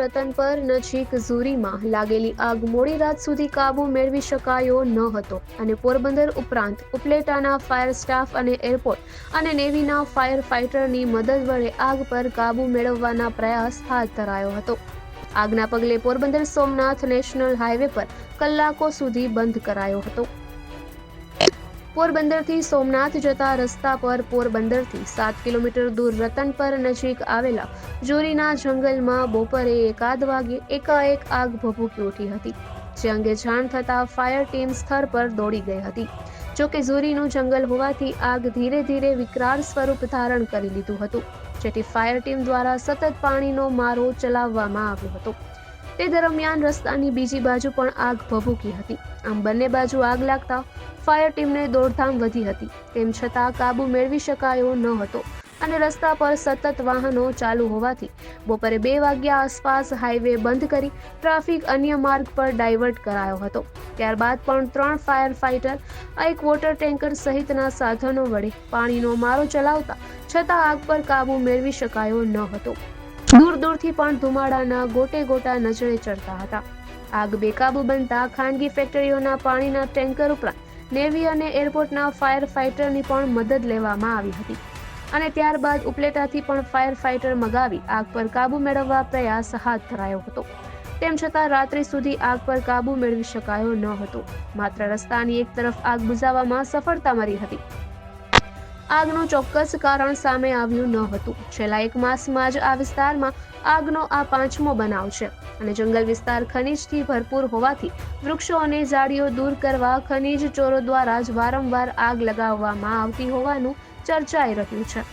રતનપર નજીક ઝુરીમાં લાગેલી આગ મોડી રાત સુધી કાબુ મેળવી શકાયો ન હતો અને પોરબંદર ઉપરાંત ઉપલેટાના ફાયર સ્ટાફ અને એરપોર્ટ અને નેવીના ફાયર ફાઇટરની મદદ વડે આગ પર કાબુ મેળવવાના પ્રયાસ હાથ ધરાયો હતો. આગના પગલે પોરબંદર સોમનાથ નેશનલ હાઈવે પર કલાકો સુધી બંધ કરાયો હતો. પોરબંદરથી સોમનાથ જતા રસ્તા પર પોરબંદરથી સાત કિલોમીટર દૂર રતનપર નજીક આવેલા જોરીના જંગલમાં બપોરે એકાદ વાગે એકાએક આગ ભભૂકી ઉઠી હતી, જે અંગે જાણ થતાં ફાયર ટીમ સ્થળ પર દોડી ગઈ હતી. જો કે ઝુરીનું જંગલ હોવાથી આગ ધીરે ધીરે વિકરાળ સ્વરૂપ ધારણ કરી લીધું હતું, જેથી ફાયર ટીમ દ્વારા સતત પાણીનો મારો ચલાવવામાં આવ્યો હતો. તે દરમિયાન રસ્તાની બીજી બાજુ પણ આગ ભભૂકી હતી. આમ બંને બાજુ આગ લાગતા ફાયર ટીમને દોડધામ વધી હતી. તેમ છતાં કાબુ મેળવી શકાયો ન હતો અને રસ્તા પર સતત વાહનો ચાલુ હોવાથી બપોરે બે વાગ્યા આસપાસ હાઈવે બંધ કરી ટ્રાફિક અન્ય માર્ગ પર ડાયવર્ટ કરાયો હતો. ત્યારબાદ પણ ત્રણ ફાયર ફાઇટર એક વોટર ટેન્કર સહિતના સાધનો વડે પાણીનો મારો ચલાવતા છતાં આગ પર કાબુ મેળવી શકાયો ન હતો. દૂર દૂરથી પણ ધુમાડાના ગોટે ગોટા નજરે ચડતા હતા. આગ બેકાબુ બનતા ખાનગી ફેક્ટરીઓના પાણીના ટેન્કર ઉપરાંત નેવી અને એરપોર્ટના ફાયર ફાઇટરની પણ મદદ લેવામાં આવી હતી. અને ત્યારબાદ ઉપલેટાથી પણ ફાયર ફાઇટર મગાવી આગ પર કાબુ મેળવવા પ્રયાસ હાથ ધરાયો હતો. તેમ છતાં રાત્રિ સુધી આગ પર કાબુ મેળવી શકાયો ન હતો. માત્ર રસ્તાની એક તરફ આગ બુઝાવવામાં સફળતા મળી હતી. આગનું ચોક્કસ કારણ સામે આવ્યું ન હતું. છેલ્લા એક માસમાં જ આ વિસ્તારમાં આગનો આ પાંચમો બનાવ છે અને જંગલ વિસ્તાર ખનીજથી ભરપૂર હોવાથી વૃક્ષો અને ઝાડીઓ દૂર કરવા ખનીજ ચોરો દ્વારા જ વારંવાર આગ લગાવવામાં આવતી હોવાનું ચર્ચાઈ રહ્યું છે.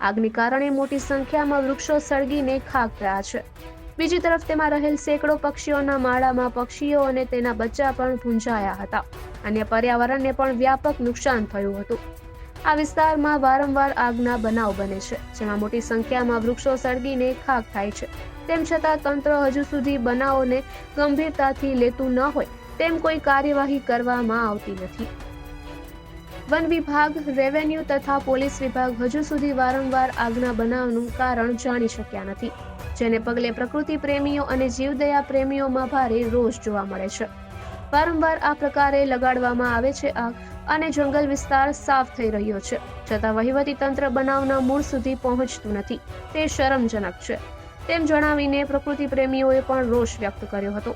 આગને કારણે મોટી સંખ્યામાં વૃક્ષો સળગીને ખાક રહ્યા છે. બીજી તરફ તેમાં રહેલ સેંકડો પક્ષીઓના માળામાં પક્ષીઓ અને તેના બચ્ચા પણ ભૂંજાયા હતા. અને પર્યાવરણને પણ વ્યાપક નુકસાન થયું હતું. આ વિસ્તારમાં વારંવાર આગના બનાવ બને છે, જેમાં મોટી સંખ્યામાં વૃક્ષો સળગીને ખાક થાય છે. તેમ છતાં તંત્ર હજુ સુધી બનાવોને ગંભીરતાથી લેતું ન હોય, તેમ કોઈ કાર્યવાહી કરવામાં આવતી નથી. વન વિભાગ, રેવન્યુ તથા પોલીસ વિભાગ હજુ સુધી વારંવાર આગના બનાવનું કારણ જાણી શક્યા નથી, જેને પગલે પ્રકૃતિ પ્રેમીઓ અને જીવદયા પ્રેમીઓમાં ભારે રોષ જોવા મળે છે. વારંવાર આ પ્રકારે લગાડવામાં આવે છે આગ અને જંગલ વિસ્તાર સાફ થઈ રહ્યો છે. છતાં વહીવટી તંત્ર બનાવના મૂળ સુધી પહોંચતું નથી. તે શરમજનક છે. તેમ જણાવીને પ્રકૃતિ પ્રેમીઓએ પણ રોષ વ્યક્ત કર્યો હતો.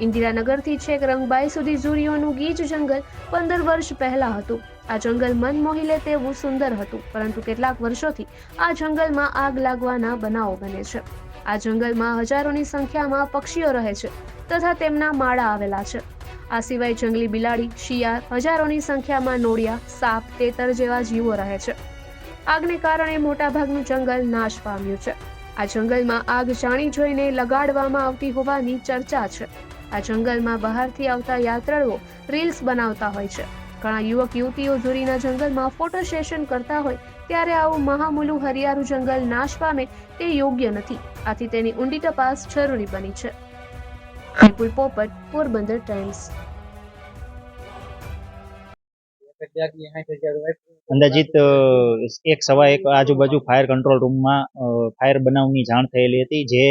ઇન્દિરાનગરથી છેક રંગબાઈ સુધી ઝુરીઓનું ગીચ જંગલ પંદર વર્ષ પહેલા હતું. આ જંગલ મન મોહી લે તેવું સુંદર હતું, પરંતુ કેટલાક વર્ષોથી આ જંગલમાં આગ લાગવાના બનાવો બને છે. આ જંગલમાં હજારોની સંખ્યામાં પક્ષીઓ રહે છે તથા તેમના માળા આવેલા છે. આ સિવાય જંગલી બિલાડી, શિયાળ, હજારોની સંખ્યામાં નોળિયા, સાપ, તેતર જેવા જીવો રહે છે. આગને કારણે મોટાભાગનું જંગલ નાશ પામ્યું છે. આ જંગલમાં આગ જાણી જોઈને લગાડવામાં આવતી હોવાની ચર્ચા છે. આ જંગલમાં બહારથી આવતા યાત્રાળુઓ રીલ્સ બનાવતા હોય છે. ઘણા યુવક, યુવતીઓ ઝુરીના જંગલમાં ફોટો સેશન કરતા હોય ત્યારે આવું મહામુલું હરિયાળું જંગલ નાશ પામે તે યોગ્ય નથી. આથી તેની ઊંડી તપાસ જરૂરી બની છે. વિપુલ પોપટ પોરબંદર ટાઈમ્સ અંદાજિત એક સવા એક આજુબાજુ ફાયર કંટ્રોલ રૂમમાં ફાયર બનાવની જાણ થયેલી હતી. જે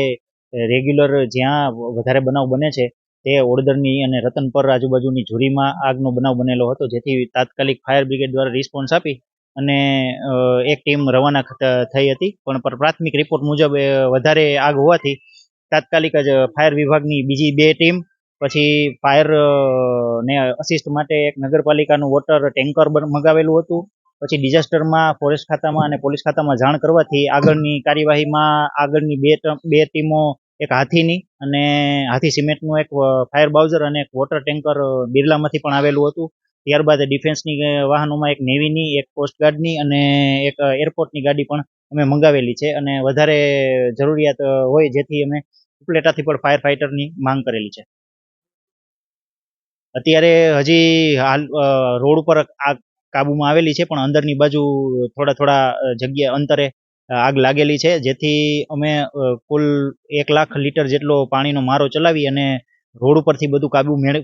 રેગ્યુલર જ્યાં વધારે બનાવ બને છે, તે ઓડદરની અને રતનપર આજુબાજુની ઝુરીમાં આગનો બનાવ બનેલો હતો. જેથી તાત્કાલિક ફાયર બ્રિગેડ દ્વારા રિસ્પોન્સ આપી અને એક ટીમ રવાના થઈ હતી. પણ પર પ્રાથમિક રિપોર્ટ મુજબ વધારે આગ હોવાથી તાત્કાલિક જ ફાયર વિભાગની બીજી બે ટીમ, પછી ફાયર ને અસિસ્ટ માટે એક નગરપાલિકાનું વોટર ટેન્કર મગાવેલું હતું. પછી ડિઝાસ્ટરમાં ફોરેસ્ટ ખાતામાં અને પોલીસ ખાતામાં જાણ કરવાથી આગળની કાર્યવાહીમાં આગળની બે બે ટીમો એક હાથીની અને હાથી સિમેન્ટનું એક ફાયર બાઉઝર અને એક વોટર ટેન્કર બિરલામાંથી પણ આવેલું હતું. ત્યારબાદ ડિફેન્સની વાહનોમાં એક નેવીની, એક કોસ્ટગાર્ડની અને એક એરપોર્ટની ગાડી પણ અમે મંગાવેલી છે અને વધારે જરૂરિયાત હોય જેથી અમે ઉપલેટાથી પણ ફાયર ફાઇટરની માંગ કરેલી છે. અત્યારે હજી હાલ રોડ ઉપર આગ કાબુમાં આવેલી છે પણ અંદરની બાજુ થોડા થોડા જગ્યા અંતરે આગ લાગેલી છે જેથી અમે કુલ એક લાખ લીટર જેટલો પાણીનો મારો ચલાવી અને રોડ ઉપરથી બધું કાબુ મેળ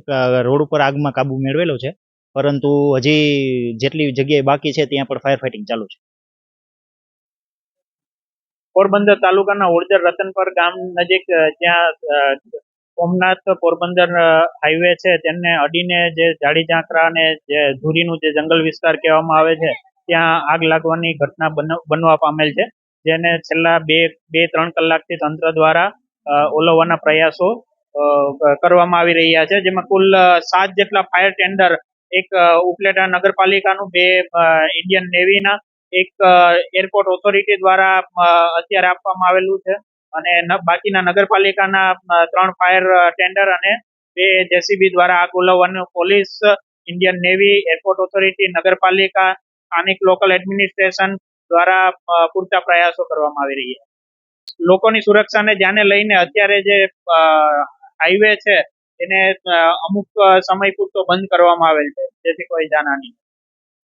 રોડ ઉપર આગમાં કાબુ મેળવેલો છે. પરંતુ હજી જેટલી જગ્યાએ બાકી છે, ત્યાં પણ ફાયર ફાઇટિંગ ચાલુ છે. પોરબંદર તાલુકાના ઓળદર રતનપર ગામ નજીક જ્યાં સોમનાથ પોરબંદર હાઈવે છે, તેમને અડીને જે જાડી ઝાંકરા અને જે ધુરીનું જે જંગલ વિસ્તાર કહેવામાં આવે છે, ત્યાં આગ લાગવાની ઘટના બન- બનવા પામેલ છે, જેને છેલ્લા બે બે, ત્રણ કલાકથી તંત્ર દ્વારા ઓલવવાના પ્રયાસો કરવામાં આવી રહ્યા છે, જેમાં કુલ સાત જેટલા ફાયર ટેન્ડર એક ઉપલેટા નગરપાલિકાનું, બે ઇન્ડિયન નેવીના એક એરપોર્ટ ઓથોરિટી દ્વારા અત્યારે આપવામાં આવેલું છે. અને બાકીના નગરપાલિકાના ત્રણ ફાયર ટેન્ડર અને બે જેસીબી દ્વારા આગ ઓલવવાનું police Indian Navy Airport Authority નગરપાલિકા, સ્થાનિક લોકલ એડમિનિસ્ટ્રેશન દ્વારા પૂરતા પ્રયાસો કરવામાં આવી રહ્યા લોકોની સુરક્ષાને ધ્યાને લઈને અત્યારે જે હાઈવે છે એને અમુક સમય પૂરતો બંધ કરવામાં આવેલ છે જેથી કોઈ જાનહાનિ.